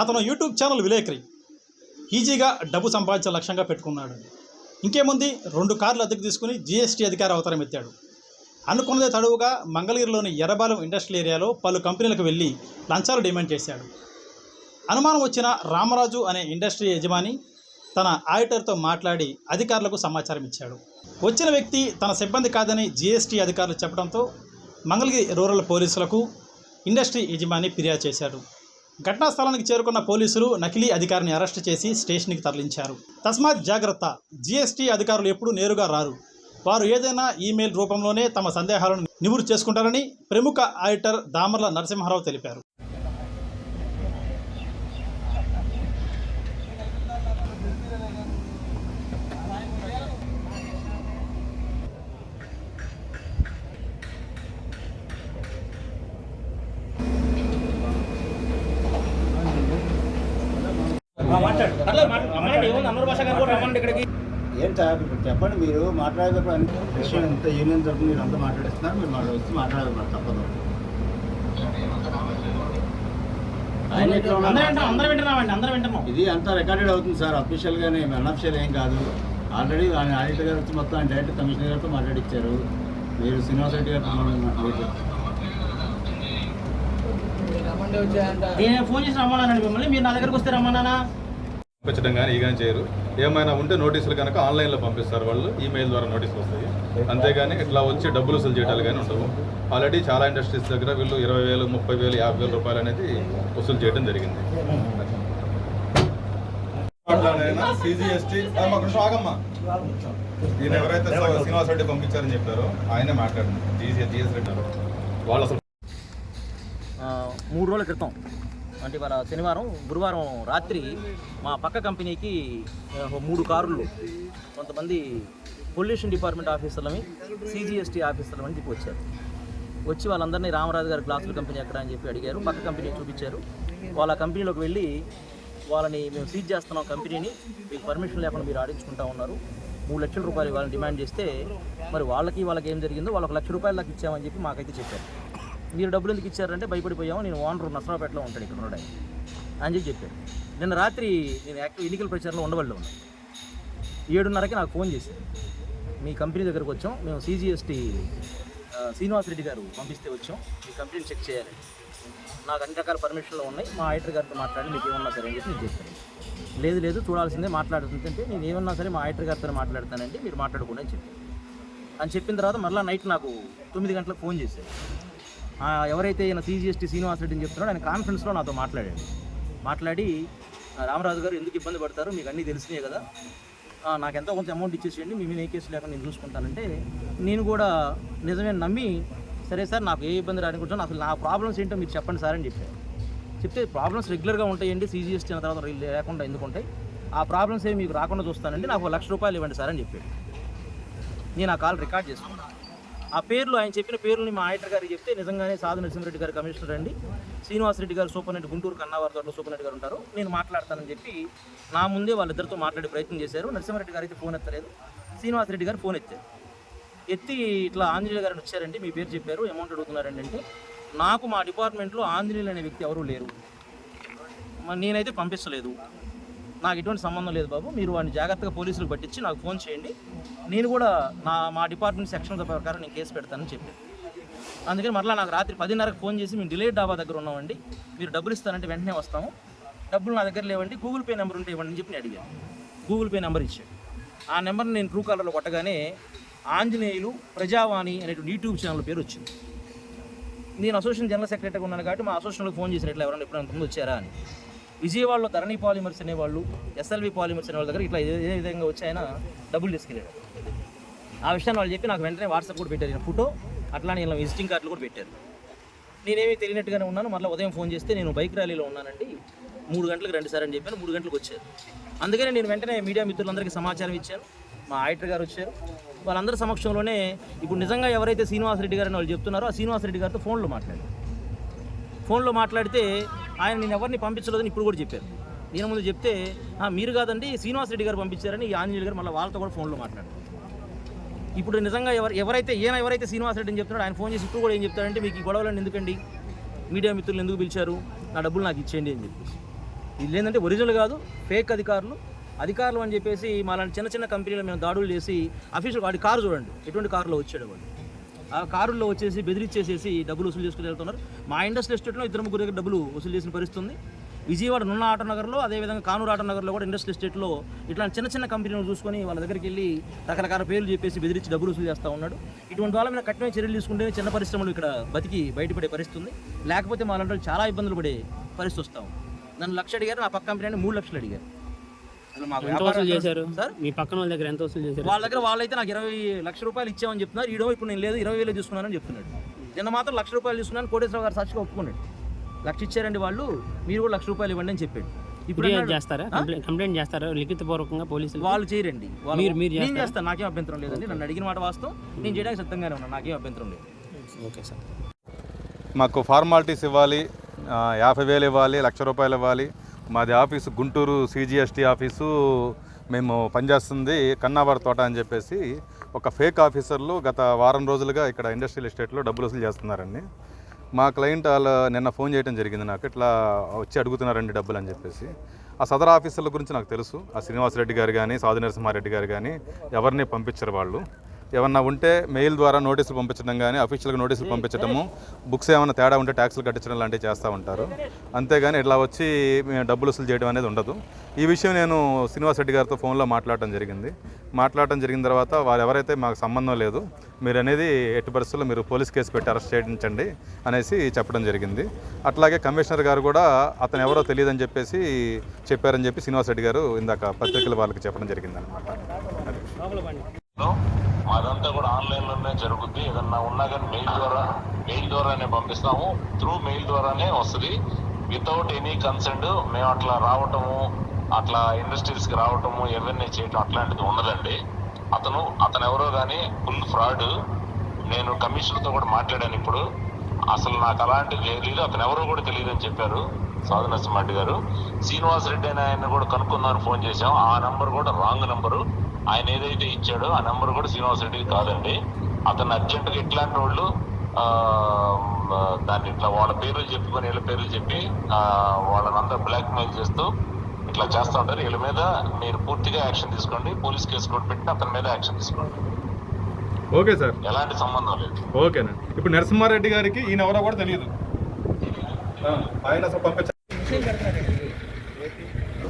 అతను YouTube channel విలేకరి. ఈజీగా డబ్బు సంపాదించే లక్ష్యంగా పెట్టుకున్నాడు. ఇంకేముంది? రెండు కార్లు అద్దెకు తీసుకుని జీఎస్టీ అధికారి అవతారం ఎత్తాడు. అనుకున్నదే తడువుగా మంగళగిరిలోని ఎర్రబాలెం ఇండస్ట్రియల్ ఏరియాలో పలు కంపెనీలకు వెళ్ళి లంచాలు డిమాండ్ చేశాడు. అనుమానం వచ్చిన రామరాజు అనే ఇండస్ట్రీ యజమాని తన ఆడిటర్తో మాట్లాడి అధికారులకు సమాచారం ఇచ్చాడు. వచ్చిన వ్యక్తి తన సిబ్బంది కాదని జీఎస్టీ అధికారులు చెప్పడంతో మంగళగిరి రూరల్ పోలీసులకు ఇండస్ట్రీ యజమాని ఫిర్యాదు చేశాడు. ఘటనా స్థలానికి చేరుకున్న పోలీసులు నకిలీ అధికారిని అరెస్ట్ చేసి స్టేషన్కి తరలించారు. తస్మాత్ జాగ్రత్త జీఎస్టీ అధికారులు ఎప్పుడూ నేరుగా రారు. వారు ఏదైనా ఈమెయిల్ రూపంలోనే తమ సందేహాలను నివృత్తి చేసుకుంటారని ప్రముఖ ఆడిటర్ దామర్ల నరసింహారావు తెలిపారు. ఏం సార్ ఇప్పుడు చెప్పండి మీరు. మాట్లాడేటప్పుడు అన్ని విషయం ఇంత యూనియన్ తరఫున మీరు అంతా మాట్లాడిస్తున్నారు. మీరు మాట్లాడి వచ్చి మాట్లాడదు తప్పదు. ఇది అంతా రికార్డెడ్ అవుతుంది సార్. అఫీషియల్ గానే అన్అఫిషియల్ ఏం కాదు. ఆల్రెడీ ఆయన ఆడిటర్ గారు వచ్చి మొత్తం ఆయన డైరెక్ట్ కమిషనర్ గారితో మాట్లాడిచ్చారు. మీరు శ్రీనివాస రెడ్డి గారితో మాట్లాడి నేను ఫోన్ చేసి రమ్మన్నానండి మిమ్మల్ని. మీరు నా దగ్గరకు వస్తే రమ్మన్నానా? పంపించడం కానీ ఈ కానీ చేయరు. ఏమైనా ఉంటే నోటీసులు కనుక ఆన్లైన్లో పంపిస్తారు వాళ్ళు. ఈమెయిల్ ద్వారా నోటీసులు వస్తాయి. అంతేగాని ఇట్లా వచ్చి డబ్బులు వసూలు చేయడాలు కానీ ఉండవు. ఆల్రెడీ చాలా ఇండస్ట్రీస్ దగ్గర వీళ్ళు ఇరవై వేలు ముప్పై వేలు యాభై వేల రూపాయలు అనేది వసూలు చేయడం జరిగింది. ఈయన ఎవరైతే శ్రీనివాస్ రెడ్డి పంపించారని చెప్పారో ఆయనే జిఎస్ రెడ్డి. వాళ్ళు అసలు మూడు రోజుల క్రితం అంటే ఇవాళ శనివారం గురువారం రాత్రి మా పక్క కంపెనీకి మూడు కార్లు కొంతమంది పొల్యూషన్ డిపార్ట్మెంట్ ఆఫీసర్లని సిజిఎస్టీ ఆఫీసర్లని చెప్పి వచ్చారు. వచ్చి వాళ్ళందరినీ రామరాజు గారి గ్లాసుల కంపెనీ ఎక్కడ అని చెప్పి అడిగారు. పక్క కంపెనీ చూపించారు. వాళ్ళ కంపెనీలోకి వెళ్ళి వాళ్ళని మేము సీజ్ చేస్తున్నాం కంపెనీని. మీకు పర్మిషన్ లేకుండా మీరు ఆడించుకుంటా ఉన్నారు. మూడు లక్షల రూపాయలు వాళ్ళని డిమాండ్ చేస్తే మరి వాళ్ళకి వాళ్ళకి ఏం జరిగిందో వాళ్ళకి లక్ష రూపాయల దాకా ఇచ్చామని చెప్పి మాకైతే చెప్పారు. మీరు డబ్బులు ఎందుకు ఇచ్చారంటే భయపడిపోయాము నేను ఓనర్ నసరాపేటలో ఉంటాను ఇక్కడ ఉన్నాడు అని చెప్పి చెప్పాడు. నిన్న రాత్రి నేను యాక్టివ్ ఎన్నికల ప్రచారంలో ఉండవల్లో ఉన్నాను. ఏడున్నరకి నాకు ఫోన్ చేశారు. మీ కంపెనీ దగ్గరకు వచ్చాం. మేము సీజీఎస్టీ శ్రీనివాస్ రెడ్డి గారు పంపిస్తే వచ్చాం. మీ కంపెనీని చెక్ చేయాలి. నాకు అన్ని రకాల పర్మిషన్లు ఉన్నాయి. మా ఆడిటర్ గారితో మాట్లాడి మీకు ఏమన్నా సరే అని చెప్పి నేను చెప్పాను. లేదు లేదు చూడాల్సిందే మాట్లాడుతుందంటే నేను ఏమన్నా సరే మా ఆడిటర్ గారితో మాట్లాడతానంటే మీరు మాట్లాడుకోండి అని చెప్పాను. అని చెప్పిన తర్వాత మళ్ళీ నైట్ నాకు తొమ్మిది గంటలకు ఫోన్ చేశారు. ఎవరైతే ఈయన సీజీఎస్టీ శ్రీనివాస్ రెడ్డి అని చెప్తున్నాడో ఆయన కాన్ఫరెన్స్లో నాతో మాట్లాడాడు. మాట్లాడి రామరాజు గారు ఎందుకు ఇబ్బంది పడతారు? మీకు అన్నీ తెలిసినాయి కదా. నాకు ఎంతో కొంత అమౌంట్ ఇచ్చేసేయండి. మీ మీద ఏ కేసు లేకుండా నేను చూసుకుంటానంటే నేను కూడా నిజమే నమ్మి సరే సార్ నాకు ఏ ఇబ్బంది రానుకుంటాను అసలు నా ప్రాబ్లమ్స్ ఏంటో మీరు చెప్పండి సార్ అని చెప్పారు చెప్తే ప్రాబ్లమ్స్ రెగ్యులర్గా ఉంటాయండి. సీజీఎస్టీ అయిన తర్వాత లేకుండా ఎందుకు ఉంటాయి? ఆ ప్రాబ్లమ్స్ ఏమి మీకు రాకుండా చూస్తానండి. నాకు ఒక లక్ష రూపాయలు ఇవ్వండి సార్ అని చెప్పాడు. నేను ఆ కాల్ రికార్డ్ చేసుకున్నాను. ఆ పేర్లు ఆయన చెప్పిన పేర్లని మా ఆడిటర్ గారికి చెప్తే నిజంగానే సాధు నరసింహరెడ్డి గారు కమిషనర్ అండి. శ్రీనివాస్ రెడ్డి గారు సూపరింటెండెంట్ గుంటూరు కన్నవారి తోటలో సూపరింటెండెంట్ గారు ఉంటారు. నేను మాట్లాడతానని చెప్పి నా ముందే వాళ్ళిద్దరితో మాట్లాడే ప్రయత్నం చేశారు. నరసింహారెడ్డి గారు అయితే ఫోన్ ఎత్తలేదు. శ్రీనివాస్ రెడ్డి గారు ఫోన్ ఎత్తారు. ఎత్తి ఇట్లా ఆంజనేయులు గారిని వచ్చారండి మీ పేరు చెప్పారు అమౌంట్ అడుగుతున్నారండి అంటే నాకు మా డిపార్ట్మెంట్లో ఆంజనేయులు అనే వ్యక్తి ఎవరూ లేరు. మరి నేనైతే పంపించలేదు నాకు ఎటువంటి సంబంధం లేదు బాబు. మీరు వాడిని జాగ్రత్తగా పోలీసులకు పట్టించి నాకు ఫోన్ చేయండి. నేను కూడా నా మా డిపార్ట్మెంట్ సెక్షన్ ప్రకారం నేను కేసు పెడతానని చెప్పి అందుకని మరలా నాకు రాత్రి పదిన్నరకు ఫోన్ చేసి మేము డిలేట్ డాబా దగ్గర ఉన్నామండి. మీరు డబ్బులు ఇస్తానంటే వెంటనే వస్తాము. డబ్బులు నా దగ్గర లేవండి. గూగుల్ పే నెంబర్ ఉంటే ఇవ్వండి అని చెప్పి నేను అడిగాను. గూగుల్ పే నెంబర్ ఇచ్చాడు. ఆ నెంబర్ని నేను ట్రూ కాలర్లో కొట్టగానే ఆంజనేయులు ప్రజావాణి అనేటువంటి యూట్యూబ్ ఛానల్ పేరు వచ్చింది. నేను అసోసియేషన్ జనరల్ సెక్రటరీగా ఉన్నాను కాబట్టి మా అసోసియేషన్లో ఫోన్ చేసినట్లు ఎవరైనా ఎప్పుడైనా ముందు వచ్చారా అని. విజయవాడలో ధరణి పాలిమర్స్ అనేవాళ్ళు ఎస్ఎల్వి పాలిమర్స్ అనే వాళ్ళ దగ్గర ఇట్లా ఏ విధంగా వచ్చి ఆయన డబ్బులు తీసుకెళ్ళాడు. ఆ విషయాన్ని వాళ్ళు చెప్పి నాకు వెంటనే వాట్సాప్ కూడా పెట్టారు. ఫోటో అట్లానే ఇలా విజిటింగ్ కార్డులు కూడా పెట్టారు. నేనేమీ తెలియనట్టుగానే ఉన్నాను. మళ్ళీ ఉదయం ఫోన్ చేస్తే నేను బైక్ ర్యాలీలో ఉన్నానండి. మూడు గంటలకు రెండు సార్ అని చెప్పాను. మూడు గంటలకు వచ్చారు. అందుకనే నేను వెంటనే మీడియా మిత్రులందరికీ సమాచారం ఇచ్చాను. మా ఆడిటర్ గారు వచ్చారు. వాళ్ళందరి సమక్షంలోనే ఇప్పుడు నిజంగా ఎవరైతే శ్రీనివాసరెడ్డి గారు అని వాళ్ళు చెప్తున్నారో ఆ శ్రీనివాసరెడ్డి గారితో ఫోన్లో మాట్లాడారు. ఫోన్లో మాట్లాడితే ఆయన నేను ఎవరిని పంపించలేదని ఇప్పుడు కూడా చెప్పారు. నేను ముందు చెప్తే మీరు కాదండి శ్రీనివాసరెడ్డి గారు పంపించారని ఈ ఆంజనేయులు గారు మళ్ళీ వాళ్ళతో కూడా ఫోన్లో మాట్లాడారు. ఇప్పుడు నిజంగా ఎవరు ఎవరైతే ఈయన ఎవరైతే శ్రీనివాసరెడ్డి అని చెప్తున్నాడు ఆయన ఫోన్ చేసి ఇప్పుడు కూడా ఏం చెప్తారంటే మీకు ఈ గొడవలను ఎందుకండి? మీడియా మిత్రులు ఎందుకు పిలిచారు? నా డబ్బులు నాకు ఇచ్చేయండి అని చెప్పేసి. ఇది ఏంటంటే ఒరిజినల్ కాదు ఫేక్ అధికారులు. అధికారులు అని చెప్పేసి మాలాంటి చిన్న చిన్న కంపెనీల మేము దాడులు చేసి అఫీషియల్ వాడి కారు చూడండి ఎటువంటి కారులో వచ్చాడు వాడు. కారుల్లో వచ్చేసి బెదిరించేసేసి డబ్బులు వసూలు చేసుకుని వెళ్తున్నారు. మా ఇండస్ట్రీ ఎస్టేట్లో ఇద్దరు ముగ్గురు దగ్గర డబ్బులు వసూలు చేసిన పరిస్థితి ఉంది విజయవాడ నున్న ఆటో నగర్లో అదేవిధంగా కానూరు ఆటో నగర్లో కూడా ఇండస్ట్రీ ఎస్టేట్లో ఇట్లాంటి చిన్న చిన్న కంపెనీలు చూసుకొని వాళ్ళ దగ్గరికి వెళ్ళి రకరకాల పేర్లు చెప్పేసి బెదిరించి డబ్బులు వసూలు చేస్తూ ఉన్నాడు. ఇటువంటి వాళ్ళ మీద కఠినమైన చర్యలు తీసుకుంటే చిన్న పరిశ్రమలు ఇక్కడ బతికి బయటపడే పరిస్థితి ఉంది లేకపోతే మా చాలా ఇబ్బందులు పడే పరిస్థితి వస్తాం నన్ను లక్ష అడిగారు నా పక్క కంపెనీ మూడు లక్షలు అడిగారు. ఎంత వ్యాపారం వసూలు చేశారు? సార్? మీ పక్కన వాళ్ళ దగ్గర ఎంత వసూలు చేశారు? వాళ్ళ దగ్గర వాళ్ళైతే నాకు ఇరవై లక్ష రూపాయలు ఇచ్చామని చెప్తున్నారు. ఈడో ఇప్పుడు నేను లేదు ఇరవై వేలు తీసుకున్నానని చెప్తున్నాడు. నిన్న మాత్రం లక్ష రూపాయలు తీసుకున్నాను కోటేశ్వర గారు సాక్షిగా ఒప్పుకున్నాడు. లక్ష ఇచ్చారండి వాళ్ళు మీరు కూడా లక్ష రూపాయలు ఇవ్వండి అని చెప్పాడు. ఇప్పుడు అన్నాడు, చేస్తారా? కంప్లైంట్ చేస్తారా? లిఖితపూర్వకంగా పోలీసులు? వాళ్ళు చేయరండి. వాళ్ళు- మీరు- మీరు నేను చేస్తారా? చేస్తాను నాకేం అభ్యంతరం లేదండి. నన్ను అడిగిన మాట వాస్తవం. నేను చేయడానికి సిద్ధంగానే ఉన్నాను నాకేం అభ్యంతరం లేదు. Okay sir. మాకు ఫార్మాలిటీస్ ఇవ్వాలి యాభై వేలు ఇవ్వాలి లక్ష రూపాయలు ఇవ్వాలి. మాది ఆఫీసు గుంటూరు సిజిఎస్టీ ఆఫీసు. మేము పనిచేస్తుంది కన్నావర తోట అని చెప్పేసి ఒక ఫేక్ ఆఫీసర్లు గత వారం రోజులుగా ఇక్కడ ఇండస్ట్రియల్ ఎస్టేట్లో డబ్బులు వసూలు చేస్తున్నారండి. మా క్లయింట్ వాళ్ళు నిన్న ఫోన్ చేయడం జరిగింది నాకు. ఇట్లా వచ్చి అడుగుతున్నారండి డబ్బులు అని చెప్పేసి. ఆ సదర్ ఆఫీసర్ల గురించి నాకు తెలుసు. ఆ శ్రీనివాసరెడ్డి గారు కానీ సాధు నరసింహారెడ్డి గారు కానీ ఎవరిని పంపించరు వాళ్ళు. ఏమన్నా ఉంటే మెయిల్ ద్వారా నోటీసులు పంపించడం కానీ అఫీషియల్గా నోటీసులు పంపించడము బుక్స్ ఏమైనా తేడా ఉంటే ట్యాక్సులు కట్టించడం లాంటివి చేస్తూ ఉంటారు. అంతేగాని ఇట్లా వచ్చి డబ్బులు వసూలు చేయడం అనేది ఉండదు. ఈ విషయం నేను శ్రీనివాస్ రెడ్డి గారితో ఫోన్లో మాట్లాడటం జరిగింది. మాట్లాడటం జరిగిన తర్వాత వారు ఎవరైతే మాకు సంబంధం లేదు మీరు అనేది ఎట్టి పరిస్థితుల్లో మీరు పోలీస్ కేసు పెట్టి అరెస్ట్ చేయించండి అనేసి చెప్పడం జరిగింది. అట్లాగే కమిషనర్ గారు కూడా అతను ఎవరో తెలియదని చెప్పేసి చెప్పారని చెప్పి శ్రీనివాస్ రెడ్డి గారు ఇందాక పత్రికల వాళ్ళకి చెప్పడం జరిగింది అనమాట అదంతా కూడా ఆన్లైన్లోనే జరుగుద్ది. ఏదన్నా ఉన్నా కానీ మెయిల్ ద్వారా మెయిల్ ద్వారానే పంపిస్తాము. త్రూ మెయిల్ ద్వారానే వస్తుంది. వితౌట్ ఎనీ కన్సెంట్ మేము అట్లా రావటము అట్లా ఇండస్ట్రీస్కి రావటము ఎవరిని చేయటం అట్లాంటిది ఉండదండి. అతను అతను ఎవరో కానీ ఫుల్ ఫ్రాడ్. నేను కమిషన్తో కూడా మాట్లాడాను ఇప్పుడు. అసలు నాకు అలాంటిది తెలియదు అతను ఎవరో కూడా తెలియదు అని చెప్పారు. సాధు నరసింహరెడ్డి గారు. శ్రీనివాస్ రెడ్డి అని ఆయన కూడా కనుక్కుందామని ఫోన్ చేశాం. ఆ నంబర్ కూడా రాంగ్ నంబరు. ఆయన ఏదైతే ఇచ్చాడో ఆ నంబర్ కూడా శ్రీనివాస్ రెడ్డిది కాదండి. అతను అర్జెంటుగా ఇట్లాంటి వాళ్ళు ఆ, దాన్ని ఇట్లా వాళ్ళ పేర్లు చెప్పుకొని వీళ్ళ పేర్లు చెప్పి ఆ, వాళ్ళనంతా బ్లాక్ మెయిల్ చేస్తూ ఇట్లా చేస్తూ ఉంటారు. వీళ్ళ మీద మీరు పూర్తిగా యాక్షన్ తీసుకోండి. పోలీస్ కేసు కూడా పెట్టి అతని మీద యాక్షన్ తీసుకోండి. Okay sir. ఎలాంటి సంబంధం లేదు. ఓకేనండి. ఇప్పుడు నరసింహారెడ్డి గారికి ఈయన ఎవరో కూడా తెలియదు. ఆయన అసలు పంపించారు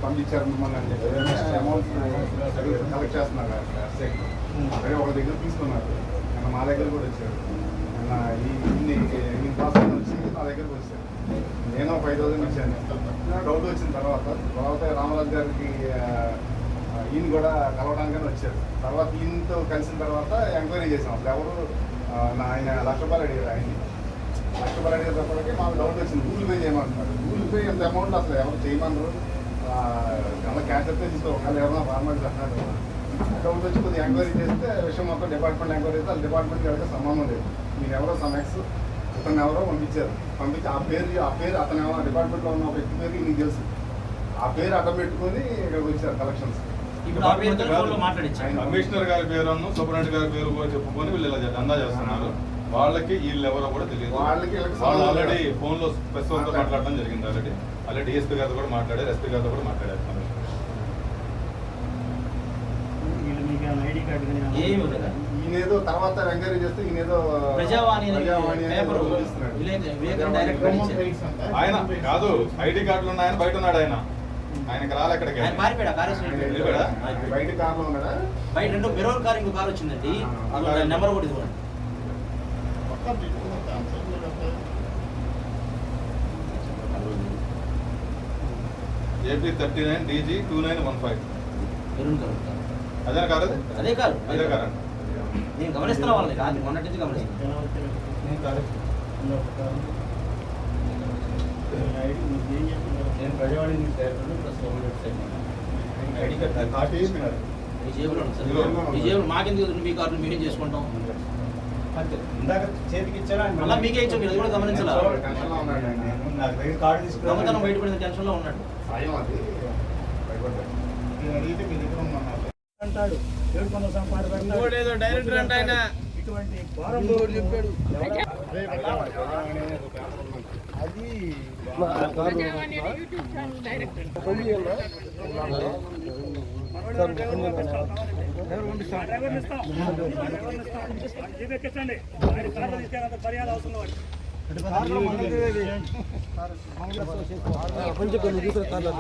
పంపించారు మిమ్మల్ని అని చెప్పి అమౌంట్ కలెక్ట్ చేస్తున్నారు అక్కడే ఒక దగ్గర తీసుకున్నారు నిన్న మా దగ్గర కూడా వచ్చారు నిన్న ఈ ఇన్ని ప్రాసెస్ వచ్చి నా దగ్గరకు వచ్చారు నేను ఒక ఫైవ్ థౌసండ్ ఇచ్చాను డౌట్ వచ్చిన తర్వాత తర్వాత రామరాజు గారికి ఈయన కూడా కలవడానికని వచ్చారు తర్వాత ఈయనతో కలిసిన తర్వాత ఎంక్వైరీ చేసాం అసలు ఎవరు నా ఆయన లక్ష రూపాయలు అడిగారు ఆయన్ని. లక్ష రూపాయలు అడిగేటప్పటికి మాకు డౌట్ వచ్చింది గూగుల్ పే చేయమంటున్నారు గూగుల్ పే ఎంత అమౌంట్ అసలు ఎవరు చేయమన్నారు అలా క్యాష్ అయితే తీసుకో ఒకవేళ ఏమన్నా ఫార్మాలిటీ అన్నాడు డౌట్ వచ్చి కొద్దిగా ఎంక్వైరీ చేస్తే విషయం మొత్తం డిపార్ట్మెంట్ ఎంక్వైరీ చేస్తే వాళ్ళ డిపార్ట్మెంట్కి ఎవరికి సంబంధం లేదు మీరు ఎవరో సమెక్స్ ఇతను ఎవరో పంపించారు పంపించి ఆ పేరు ఆ పేరు అతను ఎవరో డిపార్ట్మెంట్లో ఉన్న ఒక వ్యక్తి పేరు నీకు తెలుసు ఆ పేరు అడ్డం పెట్టుకొని ఇక్కడికి వచ్చారు కలెక్షన్స్ కమిషనర్ గారి పేరు సూపరింటెండెంట్ గారి పేరు కూడా చెప్పుకొని వీళ్ళు ఇలా దందా చేస్తున్నారు. వాళ్ళకి వీళ్ళు ఎవరో కూడా తెలియదు. వాళ్ళకి వాళ్ళు ఆల్రెడీ లేదు. ఫోన్లో ప్రెస్ వాళ్ళతో మాట్లాడడం జరిగింది ఆల్రెడీ ఆల్రెడీ డిఎస్పీ గారితో కూడా మాట్లాడారు ఎస్పీ గారితో కూడా మాట్లాడారు. ఈయనేదో తర్వాత ఎంక్వైరీ చేస్తే ఈయనేదో ప్రజావాణి. ఆయన కాదు ఐడి కార్డులు ఉన్నాయని బయట ఉన్నాడు ఆయన. ఆయనకి రాలే కారు వెళ్ళిపోయాడా? ఆయన బయట కార్లో ఉన్నాడా? బయట రెండో మెరోన్ కార్ ఇంకో కార్ వచ్చిందండి. నెంబర్ కూడా ఇదిగోండి AP thirty nine DG two nine one five. Car అదే కాదు? అదే కారు అదే కాదు. నేను గమనిస్తున్నా వాళ్ళని రాత్రి మొన్నటి నుంచి జేబులో మాకెందుకు? మీ కార్డు మీరేం చేసుకుంటాం. ఇందాక చేతికి ఇచ్చారా? మళ్ళా మీకే ఇచ్చాం మీరు అది కూడా గమనించాలా. నాకు దగ్గర కార్డు తీసుకున్నాను. దొంగతనం బయటపడిన టెన్షన్లో ఉన్నాడు. అడిగితే మీ దగ్గర అంటాడు డైరెక్టర్ అంటే ఆయన ఇటువంటి ఘోరంలో చెప్పాడు. అది కొంచెం కొన్ని చూసిన కార్లు